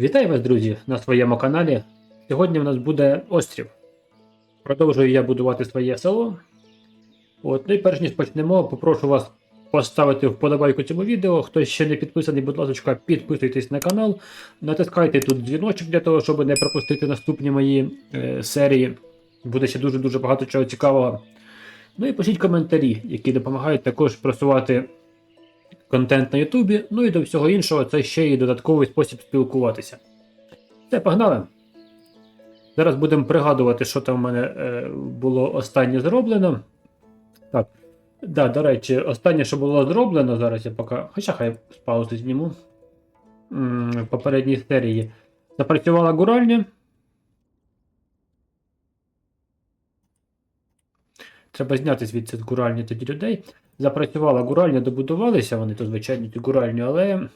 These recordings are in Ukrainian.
Вітаю вас, друзі, на своєму каналі. Сьогодні в нас буде острів. Продовжую я будувати своє село. От, ну і перш ніж почнемо, попрошу вас поставити вподобайку цьому відео. Хто ще не підписаний, будь ласка, підписуйтесь на канал, натискайте тут дзвіночок для того, щоб не пропустити наступні мої е, серії. Буде ще дуже-дуже багато чого цікавого. Ну і пишіть коментарі, які допомагають також просувати контент на Ютубі. Ну і до всього іншого, це ще і додатковий спосіб спілкуватися. Все, погнали! Зараз будемо пригадувати, що там в мене е, було останнє зроблено. Так. Да, до речі, останнє, що було зроблено, зараз я поки. Хоча хай з паузи зніму. В попередній серії. Запрацювала гуральня. Треба зняти звідси з гуральні тоді людей. Запрацювала гуральня, добудувалися вони, то звичайно ті гуральні, але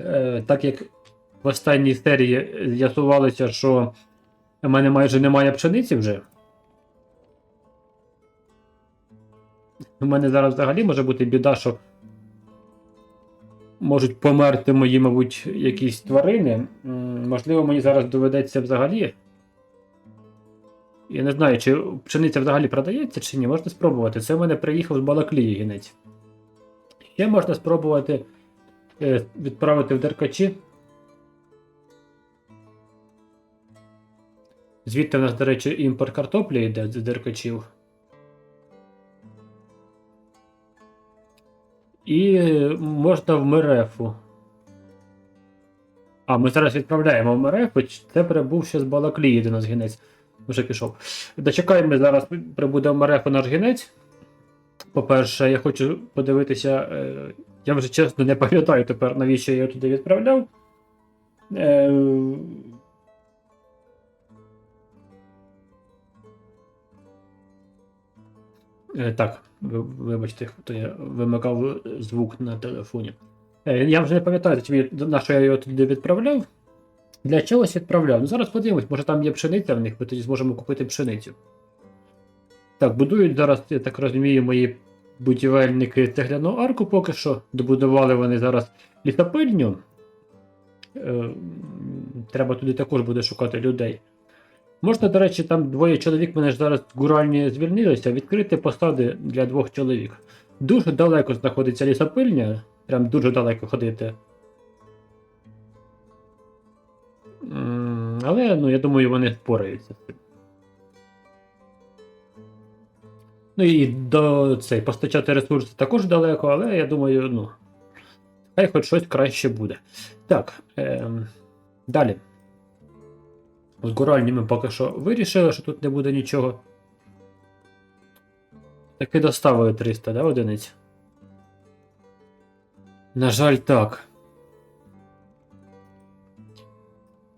е, так як в останній серії з'ясувалося, що в мене майже немає пшениці вже. У мене зараз взагалі може бути біда, що можуть померти мої, мабуть, якісь тварини. Можливо, мені зараз доведеться взагалі. Я не знаю, чи пшениця взагалі продається, чи ні. Можна спробувати. Це в мене приїхав з Балаклії гінець. Ще можна спробувати е, відправити в деркачі. Звідти в нас, до речі, імпорт картоплі йде з деркачів. І можна в Мерефу. А, ми зараз відправляємо в Мерефу. Це прибув ще з Балаклії до нас гінець. Вже пішов. Дочекаємо, зараз прибуде в Мерефу наш гінець. По-перше, я хочу подивитися. Е, я вже чесно не пам'ятаю тепер, навіщо я його туди відправляв. Е, Е, так, ви- вибачте, то я вимикав звук на телефоні. Я вже не пам'ятаю, на що я його туди відправляв. Для чогось відправляв. Ну зараз подивимось, може там є пшениця в них, ми тоді зможемо купити пшеницю. Так, будують зараз, я так розумію, мої будівельники цегляну арку поки що. Добудували вони зараз лісопильню. Е, треба туди також буде шукати людей. Можна, до речі, там двоє чоловік мене ж зараз гуральні звільнилися, відкрити посади для двох чоловік. Дуже далеко знаходиться лісопильня, прям дуже далеко ходити. Але, ну, я думаю, вони впораються. з цим. Ну і до цей, постачати ресурси також далеко, але я думаю, ну. Хай хоч щось краще буде. Так. Ем, далі. З гуральні ми поки що вирішили, що тут не буде нічого. Таки доставили 300, да, одиниць? На жаль, так.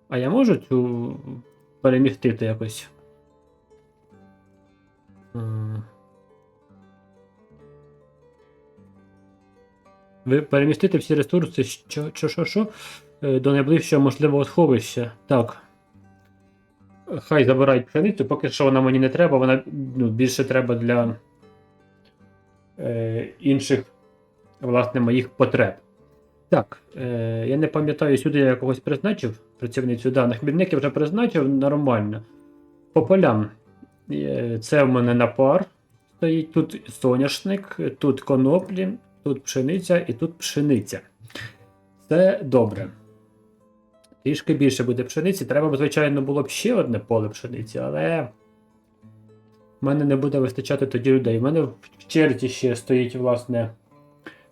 А я можу цю перемістити якось? Ви перемістити всі ресурси, що, що, що, що, е, до найближчого можливого сховища. Так. Хай забирають пшеницю, поки що вона мені не треба, вона ну, більше треба для е, інших, власне, моїх потреб. Так, е, я не пам'ятаю, сюди я якогось призначив працівницю. Да, на хмільник я вже призначив нормально. По полям. Е, це в мене на пар стоїть. Тут соняшник, тут коноплі, тут пшениця і тут пшениця. Це добре. Трішки більше буде пшениці. Треба звичайно, було б ще одне поле пшениці, але в мене не буде вистачати тоді людей. У мене в черзі ще стоїть, власне,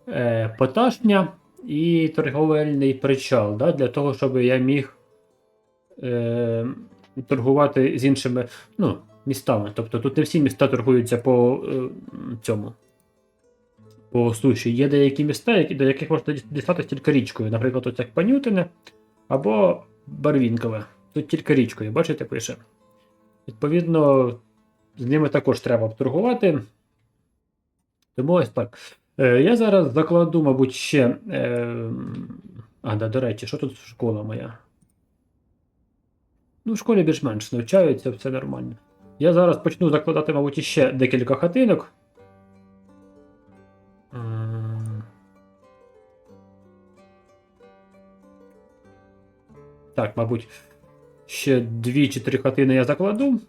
е, поташня і торговельний причал, да, для того, щоб я міг е, торгувати з іншими ну, містами. Тобто тут не всі міста торгуються по е, цьому. По суші. Є деякі міста, до яких можна дістатися тільки річкою. Наприклад, ось як Панютине або Барвінкове. Тут тільки річкою, бачите, пише. Відповідно, з ними також треба торгувати. Тому ось так. Е, я зараз закладу, мабуть, ще. Е, а, да, до речі, що тут школа моя? Ну, в школі більш-менш навчаються, все нормально. Я зараз почну закладати, мабуть, ще декілька хатинок. Так, мабуть, ще дві чи три хатини я закладу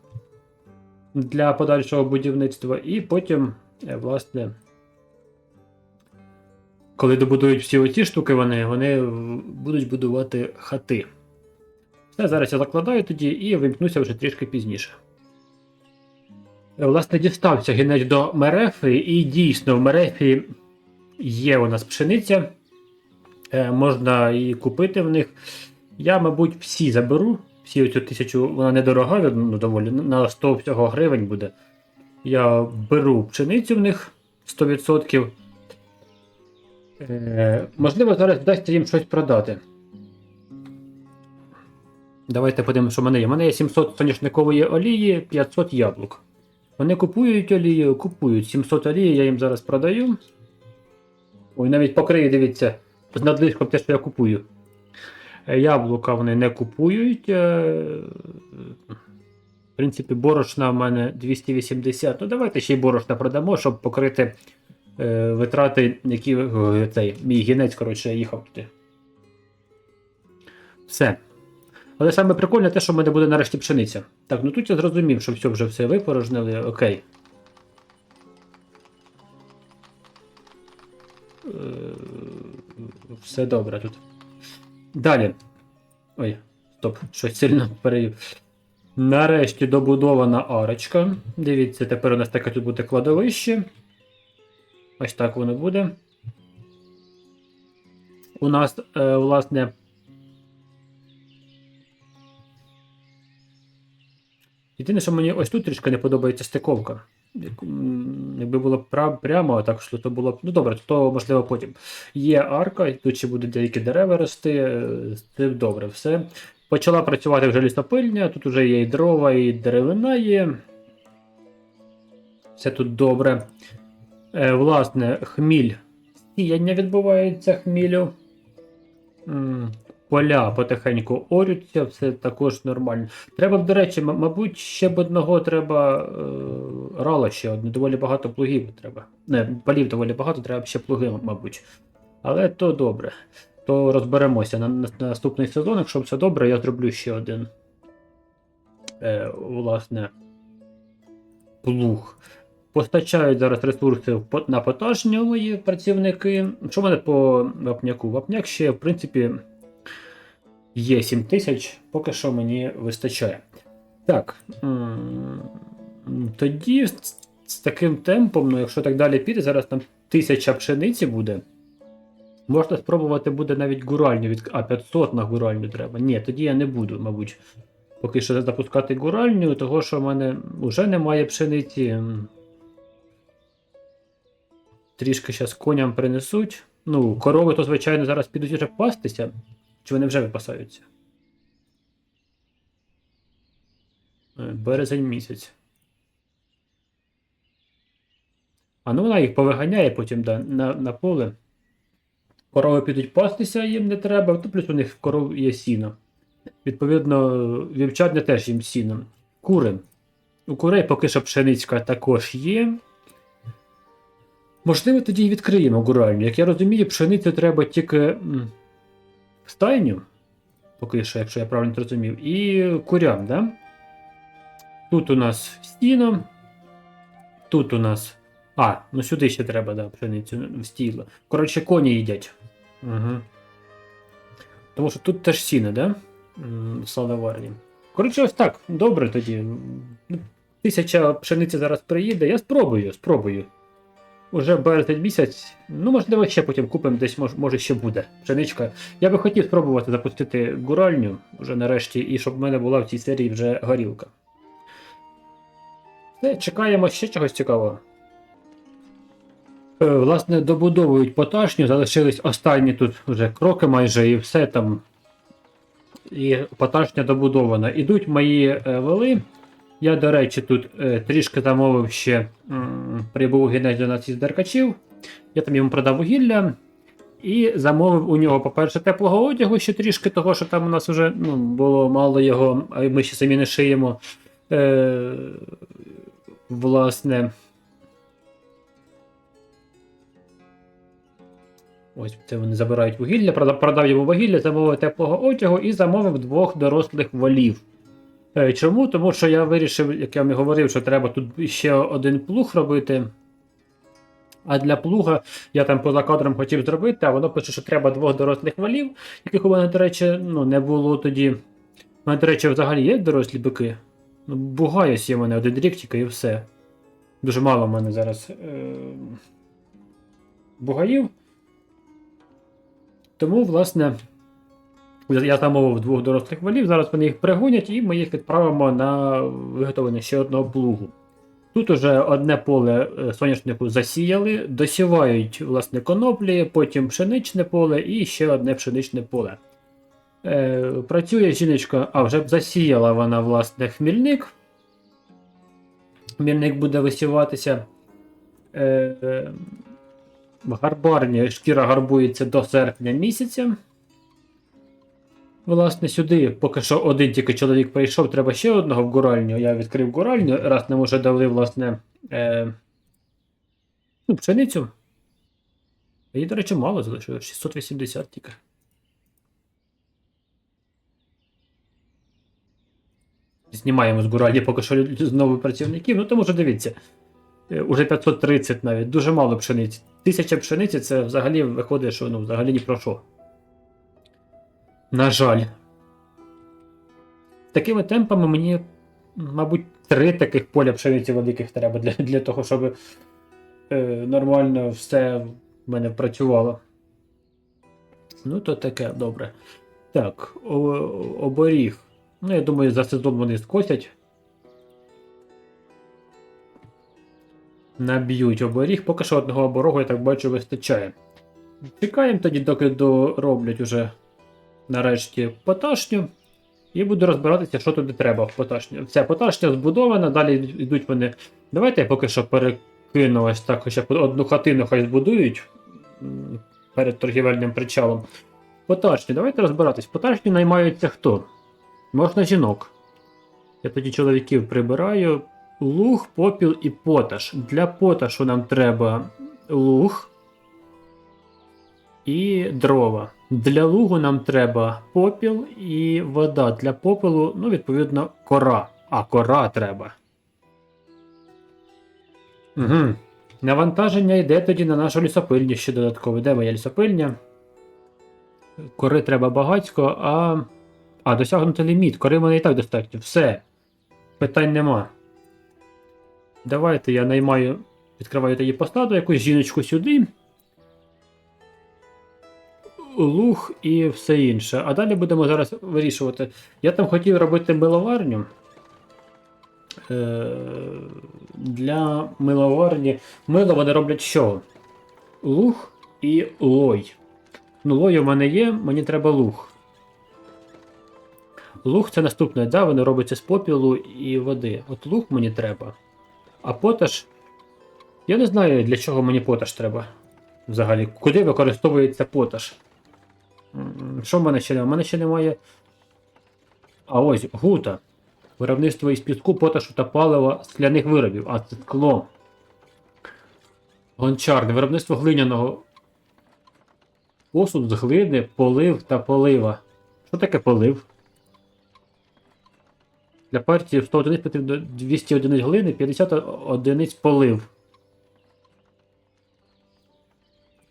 для подальшого будівництва, і потім, е, власне, коли добудують всі оці штуки, вони, вони будуть будувати хати. Все, зараз я закладаю тоді і вимкнуся вже трішки пізніше. Власне, дістався гінець до Мерефи, і дійсно в Мерефі є у нас пшениця. Е, можна і купити в них. Я, мабуть, всі заберу. Всі оцю тисячу, вона недорога, ну, доволі, на 100 всього гривень буде. Я беру пшеницю в них 100%. Е, можливо, зараз вдасться їм щось продати. Давайте подивимося, що в мене є. У мене є 700 соняшникової олії, 500 яблук. Вони купують олію, купують 700 олії, я їм зараз продаю. Ой, навіть покриє, дивіться, з надлишком те, що я купую. Е, Яблука вони не купують. е, В принципі, борошна в мене 280. Ну, давайте ще й борошна продамо, щоб покрити витрати, які е, цей, мій гінець, коротше, їхав туди. Все. Але саме прикольне те, що в мене буде нарешті пшениця. Так, ну тут я зрозумів, що все вже все випорожнили, окей. Е, Все добре тут. Далі. Ой, стоп, щось сильно переїв. Нарешті добудована арочка. Дивіться, тепер у нас таке тут буде кладовище. Ось так воно буде. У нас, е, власне. Єдине, що мені ось тут трішки не подобається стиковка. Якби було прямо так йшло, то було б. Ну добре, то можливо потім. Є арка, тут ще будуть деякі дерева рости. е, Це добре, все. Почала працювати вже лісопильня, тут вже є і дрова, і деревина є. Все тут добре. Е, власне, хміль. Сіяння відбувається хмілю. Поля потихеньку орються, все також нормально. Треба, до речі, мабуть, ще б одного треба е, рала ще одне. Доволі багато плугів треба. Не, полів доволі багато, треба ще плуги, мабуть. Але то добре. То розберемося на, на, на наступний сезон. Якщо все добре, я зроблю ще один. Е, власне, плуг. Постачають зараз ресурси на поташню мої працівники. Що в мене по вапняку? Вапняк ще, в принципі, є 7 тисяч, поки що мені вистачає. Так. Тоді з таким темпом, ну якщо так далі піде, зараз там тисяча пшениці буде. Можна спробувати буде навіть гуральню від. А, 500 на гуральню треба. Ні, тоді я не буду, мабуть. Поки що запускати гуральню, того що в мене вже немає пшениці. Трішки зараз коням принесуть. Ну, корови, то, звичайно, зараз підуть вже пастися. Чи вони вже випасаються? Е, Березень місяць. А ну вона їх повиганяє потім да, на, на поле. Корови підуть пастися, їм не треба, то плюс у них коров є сіно. Відповідно, вівчарня теж їм сіно. Кури. У курей поки що пшеницька також є. Можливо, тоді і відкриємо гуральню. Як я розумію, пшеницю треба тільки в стайню, поки що, якщо я правильно зрозумів, і курям, да? Тут у нас стіно. Тут у нас. А, ну сюди ще треба, да, пшеницю в стіло. Коротше, коні їдять. Угу. Тому що тут теж сіно, да? В саловарні. Коротше, ось так. Добре тоді. Тисяча пшениці зараз приїде. Я спробую, спробую. Уже березень місяць. Ну, можливо, ще потім купимо десь, мож, може, ще буде пшеничка. Я би хотів спробувати запустити гуральню вже нарешті, і щоб в мене була в цій серії вже горілка. Все, чекаємо ще чогось цікавого. Е, Власне, добудовують поташню, залишились останні тут вже кроки майже і все там. І поташня добудована. Ідуть мої е, вали. Я, до речі, тут е, трішки замовив ще м, прибув гінець до нас із Деркачів. Я там йому продав вугілля. І замовив у нього, по-перше, теплого одягу ще трішки, того, що там у нас вже ну, було мало його, а ми ще самі не шиємо. Е, власне. Ось це вони забирають вугілля, продав, йому вугілля, замовив теплого одягу і замовив двох дорослих волів. Е, Чому? Тому що я вирішив, як я вам і говорив, що треба тут ще один плуг робити. А для плуга я там поза кадром хотів зробити, а воно пише, що треба двох дорослих валів, яких у мене, до речі, ну, не було тоді. У мене, до речі, взагалі є дорослі бики. Ну, бугаюсь є в мене один рік тільки і все. Дуже мало в мене зараз е- бугаїв. Тому, власне, я замовив двох дорослих валів, зараз вони їх пригонять і ми їх відправимо на виготовлення ще одного плугу. Тут уже одне поле е, соняшнику засіяли, досівають власне коноплі, потім пшеничне поле і ще одне пшеничне поле. Е, працює жіночка, а вже б засіяла вона власне хмільник. Хмільник буде висіватися. Е, е, гарбарні шкіра гарбується до серпня місяця. Власне, сюди поки що один тільки чоловік прийшов, треба ще одного в гуральню. Я відкрив гуральню, раз нам уже дали, власне, е, ну, пшеницю. Її, до речі, мало залишилось, 680 тільки. Знімаємо з гуральні поки що знову працівників, ну тому що дивіться. е, Уже 530 навіть, дуже мало пшениці. Тисяча пшениці це взагалі виходить, що ну, взагалі ні про що. На жаль. Такими темпами мені, мабуть, три таких поля пшениці великих треба для, для того, щоб е, нормально все в мене працювало. Ну, то таке, добре. Так, о, оборіг. Ну, я думаю, за сезон вони скосять. Наб'ють оборіг. Поки що одного оборогу, я так бачу, вистачає. Чекаємо тоді, доки дороблять уже нарешті поташню. І буду розбиратися, що туди треба в поташню. Все, поташня збудована, далі йдуть вони. Давайте я поки що перекину ось так, хоча б одну хатину хай збудують перед торгівельним причалом. Поташню, давайте розбиратись. Поташню наймаються хто? Можна жінок. Я тоді чоловіків прибираю. Луг, попіл і поташ. Для поташу нам треба луг і дрова. Для лугу нам треба попіл і вода. Для попелу, ну, відповідно, кора. А кора треба. Угу. Навантаження йде тоді на нашу лісопильню ще додатково. Де моя лісопильня? Кори треба багатько, а. А, досягнути ліміт. Кори мене і так достатньо. Все. Питань нема. Давайте я наймаю. Відкриваю тоді посаду, якусь жіночку сюди. Луг і все інше. А далі будемо зараз вирішувати. Я там хотів робити миловарню. Е, Для миловарні. Мило вони роблять що? Луг і лой. Ну, лой у мене є, мені треба луг. Луг це наступне, да, воно робиться з попілу і води. От луг мені треба. А поташ. Я не знаю, для чого мені поташ треба. Взагалі, куди використовується поташ? Що в мене ще немає? У мене ще немає. А ось гута. Виробництво із піску, поташу та палива скляних виробів. А це скло. Гончарне. Виробництво глиняного. Посуд з глини, полив та полива. Що таке полив? Для партії 100 одиниць потрібно 200 одиниць глини, 50 одиниць полив.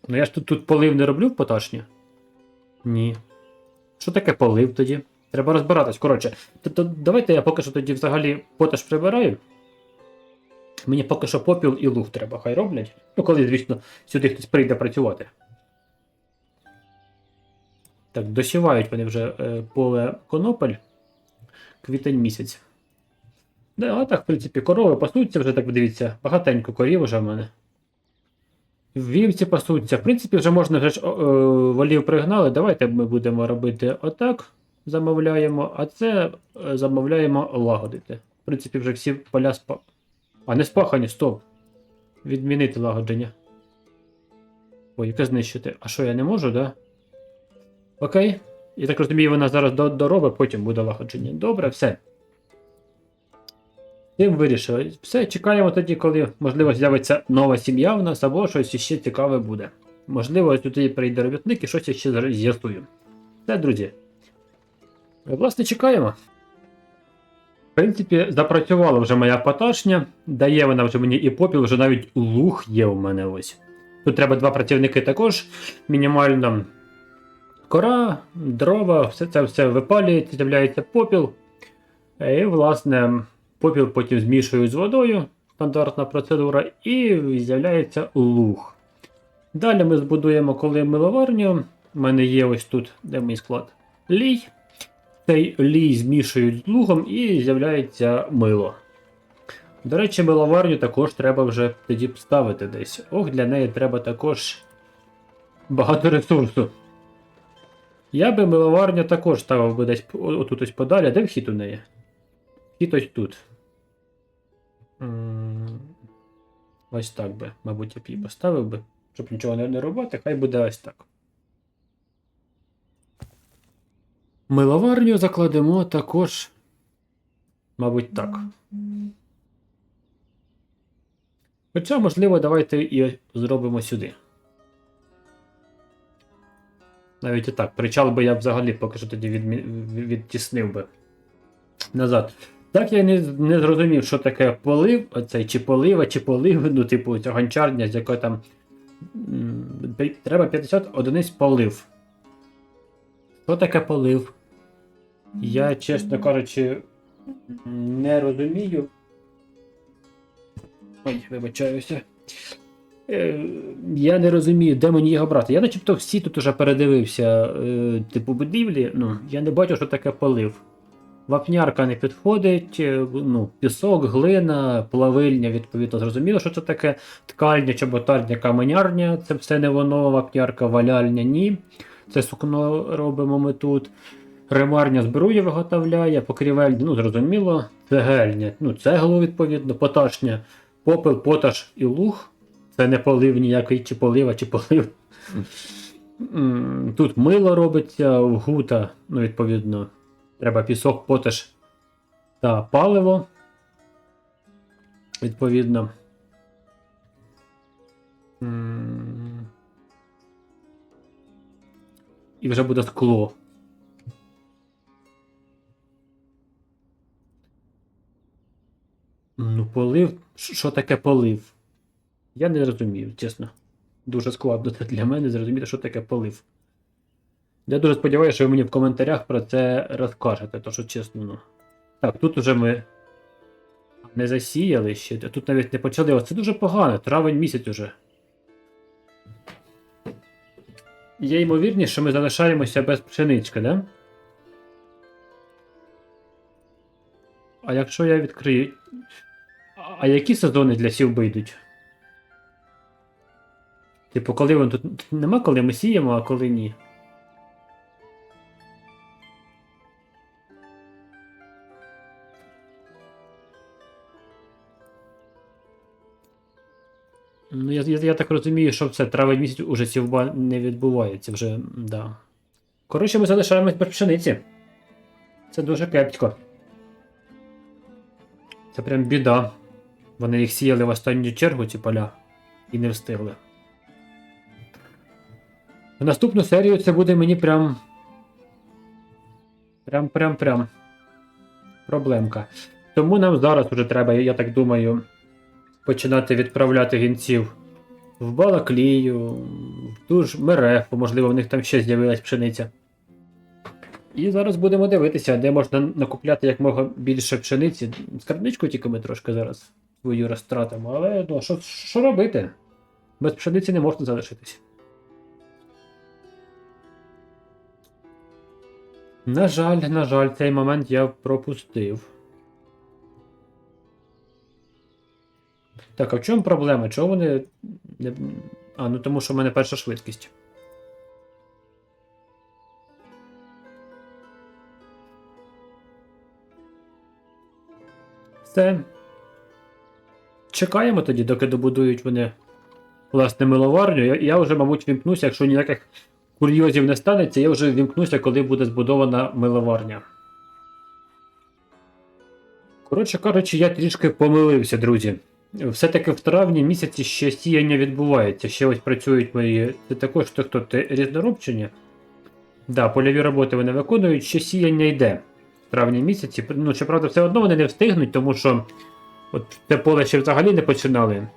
Ну я ж тут, тут полив не роблю в поташні? Ні. Що таке полив тоді? Треба розбиратись. Коротше, то, то давайте я поки що тоді взагалі поташ прибираю. Мені поки що попіл і луг треба, хай роблять. Ну, коли, звісно, сюди хтось прийде працювати. Так, досівають вони вже е, поле конопель. Квітень місяць. Да, а так, в принципі, корови пасуться вже, так дивіться, багатенько корів уже в мене. Вівці пасуться. В принципі, вже можна вже ж о, волів пригнали. Давайте ми будемо робити отак. Замовляємо, а це е, замовляємо лагодити. В принципі, вже всі поля спа. А не спахані, стоп. Відмінити лагодження. Ой, яке знищити. А що я не можу, да? Окей. Я так розумію, вона зараз до- доробить, потім буде лагодження. Добре, все. Тим вирішили. Все, чекаємо тоді, коли, можливо, з'явиться нова сім'я в нас або щось іще цікаве буде. Можливо, сюди прийде робітник і щось ще з'ясую. Все, друзі. Власне, чекаємо. В принципі, запрацювала вже моя поташня. Дає вона вже мені і попіл, вже навіть луг є у мене ось. Тут треба два працівники також. Мінімально кора, дрова, все це все випалюється, з'являється попіл. І, власне, попіл потім змішують з водою, стандартна процедура, і з'являється луг. Далі ми збудуємо коли миловарню. У мене є ось тут, де мій склад, лій. Цей лій змішують з лугом і з'являється мило. До речі, миловарню також треба вже тоді ставити десь. Ох, для неї треба також багато ресурсу. Я би миловарню також ставив би десь отут ось подалі. Де вхід у неї? Вхід ось тут. Ось так би, мабуть, я б її поставив би, щоб нічого не, робити, хай буде ось так. Миловарню закладемо також. Мабуть, так. Хоча, можливо, давайте і зробимо сюди. Навіть і так. Причал би я взагалі поки що тоді від- відтіснив би назад. Так я не, не зрозумів, що таке полив, оцей чи полива, чи полив, ну, типу, ця гончарня, з якої там. Треба 50 одиниць полив. Що таке полив? Я, чесно кажучи, не розумію. Ой, вибачаюся. Е, Я не розумію, де мені його брати. Я начебто всі тут уже передивився, е, типу будівлі. Ну, я не бачу, що таке полив. Вапнярка не підходить, е, ну, пісок, глина, плавильня, відповідно, зрозуміло, що це таке ткальня, чоботарня, каменярня, це все не воно, вапнярка, валяльня, ні. Це сукно робимо ми тут. Ремарня зброю виготовляє, покрівельня, ну зрозуміло, цегельня, ну цеглу, відповідно, поташня, попел, поташ і луг. Це не полив ніякий, чи полива, чи полив. Тут мило робиться, гута, ну, відповідно, треба пісок, поташ та паливо. Відповідно. І вже буде скло. Ну, полив. Що таке полив? Я не розумію, чесно. Дуже складно для мене зрозуміти, що таке полив. Я дуже сподіваюся, що ви мені в коментарях про це розкажете, то що чесно. Ну. Так, тут уже ми не засіяли ще, тут навіть не почали. Це дуже погано, травень місяць уже. Є ймовірність, що ми залишаємося без пшенички, да? А якщо я відкрию. А- які сезони для сівби йдуть? Типу, коли тут тут нема, коли ми сіємо, а коли ні. Я, я, так розумію, що це травень місяць уже сівба не відбувається вже, да. Коротше, ми залишаємось без пшениці. Це дуже кепсько. Це прям біда. Вони їх сіяли в останню чергу, ці поля, і не встигли. В наступну серію це буде мені прям. Прям, прям, прям. Проблемка. Тому нам зараз уже треба, я так думаю, починати відправляти гінців в Балаклію, в ту ж Мерефу, можливо, в них там ще з'явилась пшениця. І зараз будемо дивитися, де можна накупляти як мога більше пшениці. Скарбничку тільки ми трошки зараз свою розтратимо, але ну, що, що робити? Без пшениці не можна залишитись. На жаль, на жаль, цей момент я пропустив. Так, а в чому проблема? Чого вони. Не... А, ну тому що в мене перша швидкість. Все. Чекаємо тоді, доки добудують вони власне миловарню. Я, я вже, мабуть, вімкнуся, якщо ніяких курйозів не станеться, я вже вімкнуся, коли буде збудована миловарня. Коротше кажучи, я трішки помилився, друзі. Все-таки в травні місяці ще сіяння відбувається, ще ось працюють мої. Це також то хто ти різноробчені. Да, польові роботи вони виконують, ще сіяння йде в травні місяці. Ну, щоправда, все одно вони не встигнуть, тому що от це поле ще взагалі не починали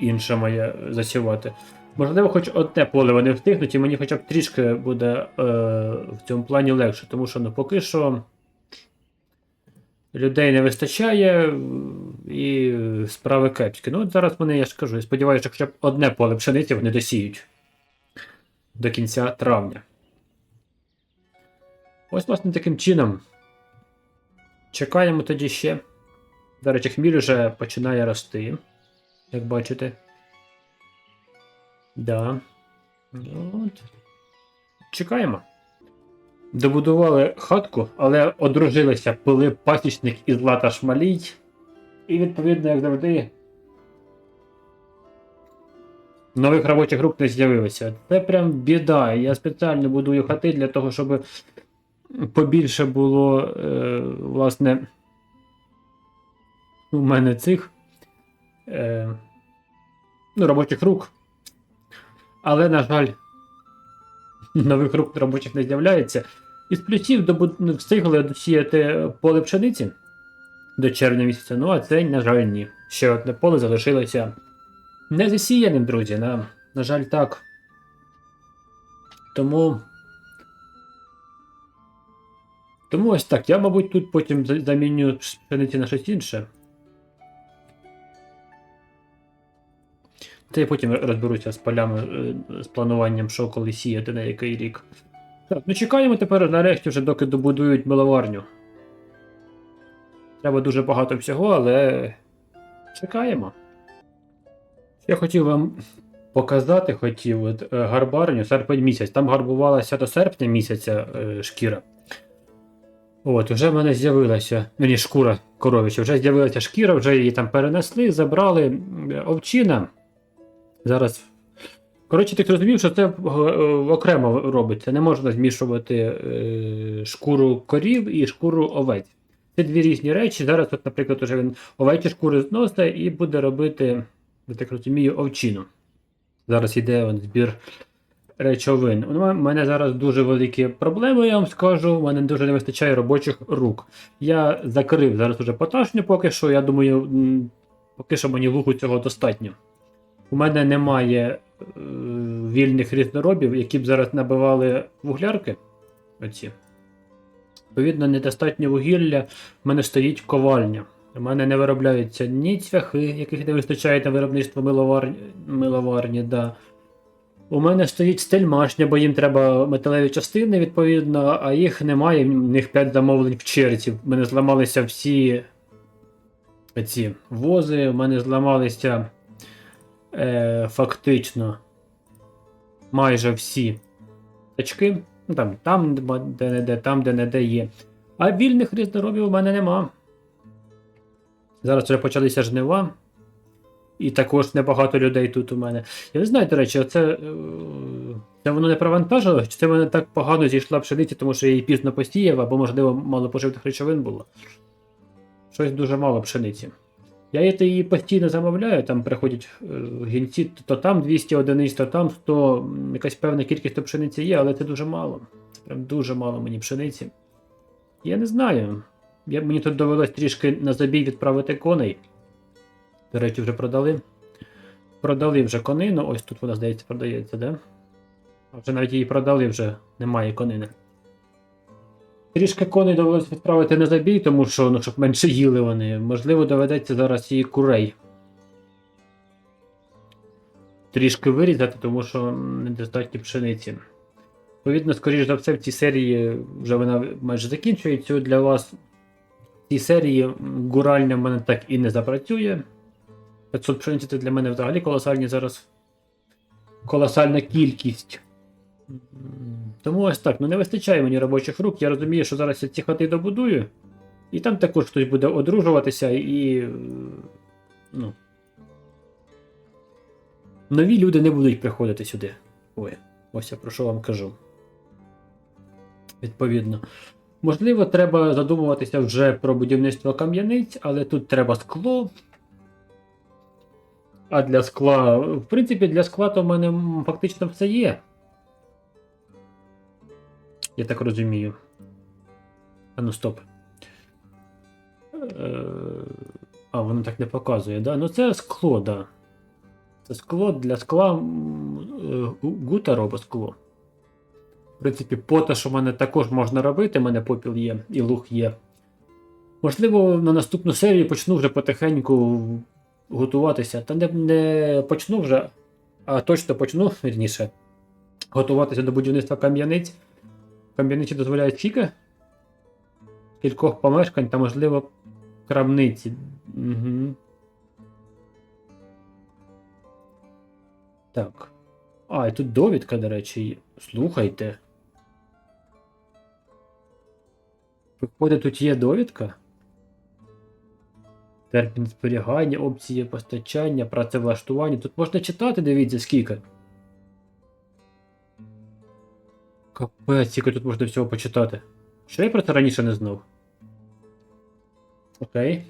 інше моє засівати. Можливо, хоч одне поле вони встигнуть, і мені хоча б трішки буде е, в цьому плані легше, тому що ну, поки що людей не вистачає і справи кепські. Ну, от зараз вони, я ж кажу, я сподіваюся, що хоча б одне поле пшениці вони досіють до кінця травня. Ось, власне, таким чином. Чекаємо тоді ще. До речі, хміль вже починає рости, як бачите. Да. Ну, От. Чекаємо. Добудували хатку, але одружилися Пилип Пасічник і Злата Шмалій. І відповідно, як завжди, нових робочих груп не з'явилося. Це прям біда. Я спеціально будую хати для того, щоб побільше було, е, власне, у мене цих е, ну, робочих рук. Але, на жаль, нових рук робочих не з'являється. Із плюсів встигли досіяти поле пшениці до червня місяця. Ну, а це, на жаль, ні. Ще одне поле залишилося не засіяним, друзі. На, на жаль, так. Тому. Тому ось так. Я, мабуть, тут потім заміню пшениці на щось інше. Та я потім розберуся з полями, е, з плануванням, що коли сіяти на який рік. Так, ну чекаємо тепер нарешті вже, доки добудують миловарню. Треба дуже багато всього, але чекаємо. Я хотів вам показати, хотів от, е, гарбарню серпень місяць. Там гарбувалася до серпня місяця е, шкіра. От, вже в мене з'явилася, мені шкура коровича, вже з'явилася шкіра, вже її там перенесли, забрали овчина. Зараз. Коротше, ти зрозумів, що це е, окремо робиться. Не можна змішувати е, шкуру корів і шкуру овець. Це дві різні речі. Зараз, от, наприклад, уже він овечі шкури зносить і буде робити, я так розумію, овчину. Зараз йде он, збір речовин. У мене зараз дуже великі проблеми, я вам скажу. У мене дуже не вистачає робочих рук. Я закрив зараз уже поташню поки що. Я думаю, поки що мені луку цього достатньо. У мене немає е, вільних різноробів, які б зараз набивали вуглярки. Оці. Відповідно, недостатньо вугілля. В мене стоїть ковальня. У мене не виробляються ні цвяхи, яких не вистачає на виробництво миловарні. миловарні да. У мене стоїть стельмашня, бо їм треба металеві частини, відповідно, а їх немає. В них 5 замовлень в черзі. У мене зламалися всі ці вози, у мене зламалися е, фактично майже всі тачки. Ну, там, там де не де, там, де не де є. А вільних різноробів у мене нема. Зараз вже почалися жнива. І також небагато людей тут у мене. Я не знаю, до речі, це, е, це воно не провантажило, чи це мене так погано зійшла пшениця, тому що я її пізно посіяв, або, можливо, мало поживних речовин було. Щось дуже мало пшениці. Я її- її постійно замовляю, там приходять е, гінці, то там 200 одиниць, то там 100, якась певна кількість пшениці є, але це дуже мало. Це прям дуже мало мені пшениці. Я не знаю. Я, мені тут довелось трішки на забій відправити коней. До речі, вже продали. Продали вже конину. Ось тут вона, здається, продається, да? А вже навіть її продали, вже немає конини. Трішки коней довелось відправити на забій, тому що, ну, щоб менше їли вони. Можливо, доведеться зараз і курей. Трішки вирізати, тому що недостатньо пшениці. Відповідно, скоріш за все, в цій серії вже вона майже закінчується для вас. В цій серії гуральня в мене так і не запрацює. 500 пшениці це для мене взагалі колосальні зараз. Колосальна кількість. Тому ось так, ну не вистачає мені робочих рук. Я розумію, що зараз я ці хати добудую. І там також хтось буде одружуватися і. Ну. Нові люди не будуть приходити сюди. Ой, ось я про що вам кажу. Відповідно. Можливо, треба задумуватися вже про будівництво кам'яниць, але тут треба скло. А для скла. В принципі, для скла то в мене фактично все є. Я так розумію. А ну стоп. Е, А, воно так не показує, да? Ну це скло, да. Це скло для скла. е, Гута робить скло. В принципі, пота, що в мене також можна робити, в мене попіл є і луг є. Можливо, на наступну серію почну вже потихеньку готуватися. Та не, не почну вже, а точно почну, вірніше, готуватися до будівництва кам'яниць. Кам'яниці дозволяють скільки? Кількох помешкань та, можливо, крамниці. Угу. Так. А, і тут довідка, до речі, є. Слухайте. Виходить, тут є довідка? Термін зберігання, опції постачання, працевлаштування. Тут можна читати, дивіться, скільки. Капець, скільки тут можна всього почитати. Що я про це раніше не знав? Окей.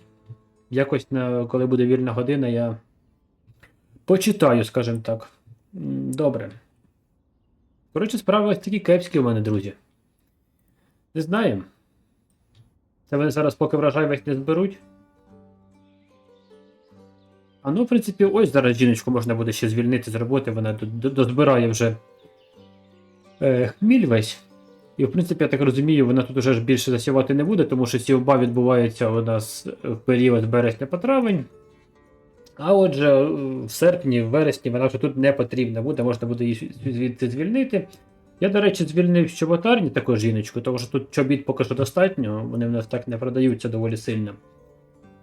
Якось, на, коли буде вільна година, я почитаю, скажімо так. Добре. Коротше, справи ось такі кепські у мене, друзі. Не знаю. Це вони зараз поки врожай весь не зберуть. А ну, в принципі, ось зараз жіночку можна буде ще звільнити з роботи, вона до- до- дозбирає вже хміль весь. І, в принципі, я так розумію, вона тут уже ж більше засівати не буде, тому що сівба відбувається у нас в період березня по травень. А отже, е, в серпні, в вересні вона вже тут не потрібна буде, можна буде її звідти звільнити. Я, до речі, звільнив щоботарні також жіночку, тому що тут чобіт поки що достатньо, вони в нас так не продаються доволі сильно.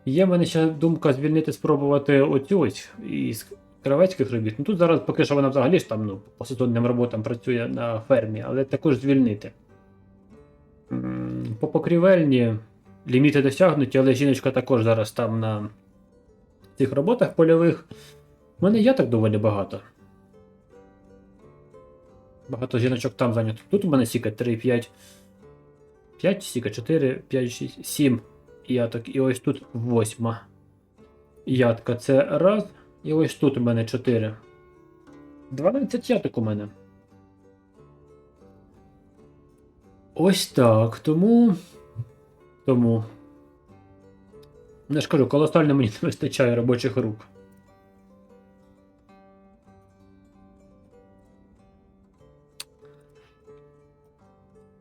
Є в мене ще думка звільнити, спробувати оцю ось із кравецьких робіт. Ну тут зараз поки що вона взагалі там ну, по сезонним роботам працює на фермі, але також звільнити. По покрівельні ліміти досягнуті, але жіночка також зараз там на цих роботах польових. У мене є так доволі багато. Багато жіночок там зайнято. Тут у мене сіка 3, 5. 5, сіка 4, 5, 6, 7 яток. І ось тут восьма. Ятка це раз. І ось тут у мене 4. 12 яток у мене. Ось так. Тому. Тому. Я ж кажу, колосально мені не вистачає робочих рук.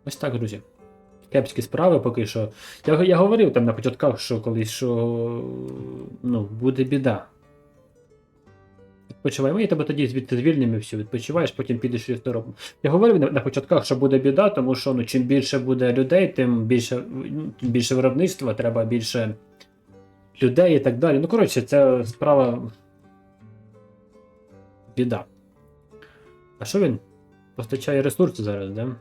Ось так, друзі. Кепські справи поки що. Я, я говорив там на початках, що колись, що ну, буде біда. Відпочивай. Ми тебе тоді звідти звільнимо і все, відпочиваєш, потім підеш ліфтором. Я говорив на, на початках, що буде біда, тому що ну, чим більше буде людей, тим більше, тим більше виробництва, треба більше людей і так далі. Ну, коротше, це справа. Біда. А що він? Постачає ресурси зараз, да?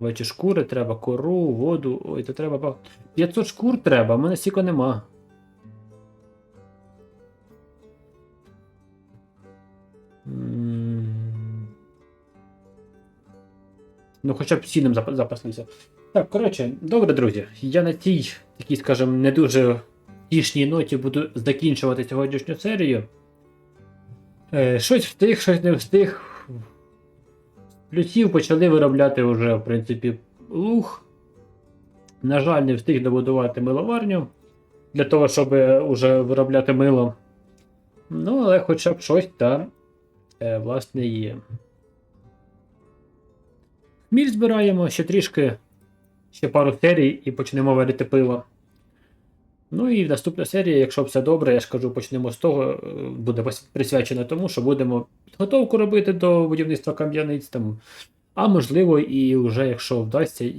Овечі шкури треба, кору, воду. Ой, то треба багато. 500 шкур треба, а в мене стільки нема. Ну, хоча б сіном зап- запаслися. Так, коротше, добре, друзі. Я на цій, такій, скажімо, не дуже тішній ноті буду закінчувати сьогоднішню серію. Е, щось встиг, щось не встиг. Плюсів почали виробляти вже, в принципі, луг. На жаль, не встиг добудувати миловарню для того, щоб вже виробляти мило. Ну, але хоча б щось там, е, власне, є. Хміль збираємо ще трішки, ще пару серій і почнемо варити пиво. Ну і наступна серія, якщо все добре, я ж кажу, почнемо з того, е, буде присвячена тому, що будемо підготовку робити до будівництва кам'яниць там. А можливо, і вже якщо вдасться,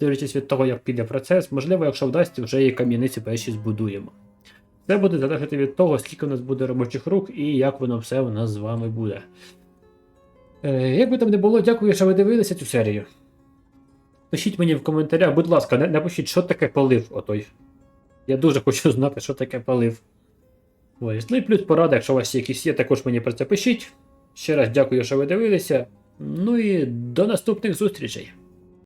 дивлячись від того, як піде процес, можливо, якщо вдасться, вже і кам'яниці перші збудуємо. Це буде залежати від того, скільки у нас буде робочих рук і як воно все у нас з вами буде. Е, як би там не було, дякую, що ви дивилися цю серію. Пишіть мені в коментарях, будь ласка, напишіть, що таке полив отой. Я дуже хочу знати, що таке полив. Ось. Ну і плюс порада, якщо у вас якісь є, також мені про це пишіть. Ще раз дякую, що ви дивилися. Ну і до наступних зустрічей.